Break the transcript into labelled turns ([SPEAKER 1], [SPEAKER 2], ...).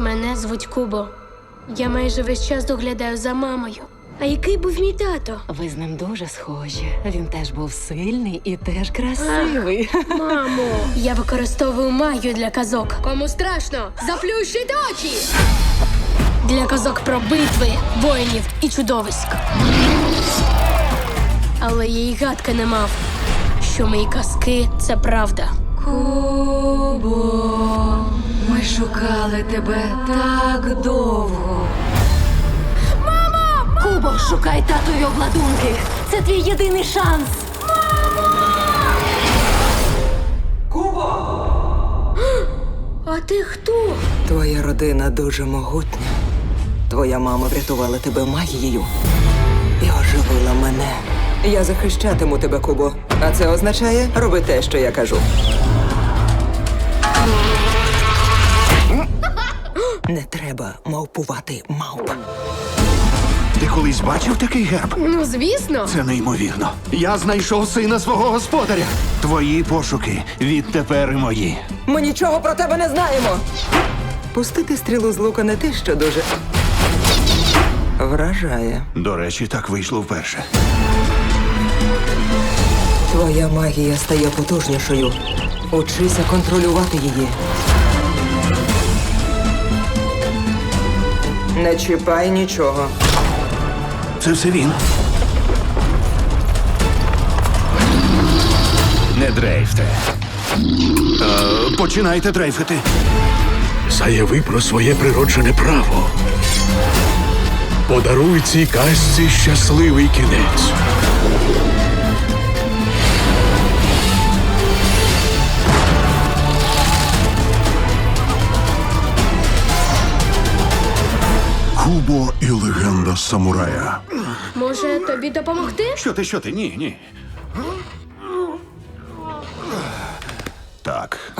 [SPEAKER 1] Мене звуть Кубо. Я майже весь час доглядаю за мамою. А який був мій тато?
[SPEAKER 2] Ви з ним дуже схожі. Він теж був сильний і теж красивий.
[SPEAKER 1] Мамо, я використовую магію для казок. Кому страшно, заплющити очі. Для казок про битви, воїнів і чудовиськ. Але я й гадки не мав, що мої казки це правда.
[SPEAKER 2] Кубо, ми шукали тебе так довго. Мамо! Кубо, шукай татові обладунки. Це твій єдиний шанс.
[SPEAKER 1] А ти хто?
[SPEAKER 3] Твоя родина дуже могутня. Твоя мама врятувала тебе магією і оживила мене. Я захищатиму тебе, Кубо. А це означає роби те, що я кажу. Не треба мавпувати мавп.
[SPEAKER 4] Ти колись бачив такий герб?
[SPEAKER 1] Ну, звісно.
[SPEAKER 4] Це неймовірно. Я знайшов сина свого господаря. Твої пошуки відтепер і мої.
[SPEAKER 3] Ми нічого про тебе не знаємо. Пустити стрілу з лука не те, що дуже вражає.
[SPEAKER 4] До речі, так вийшло вперше.
[SPEAKER 3] Твоя магія стає потужнішою. Учися контролювати її. Не чіпай нічого.
[SPEAKER 4] Це все він. Не дрейфте. Е, починайте дрейфити.
[SPEAKER 5] Заяви про своє природжене право. Подаруй цій казці щасливий кінець.
[SPEAKER 6] Кубо і легенда самурая.
[SPEAKER 1] Може, тобі допомогти?
[SPEAKER 4] Що ти, що ти? Ні, ні. Так.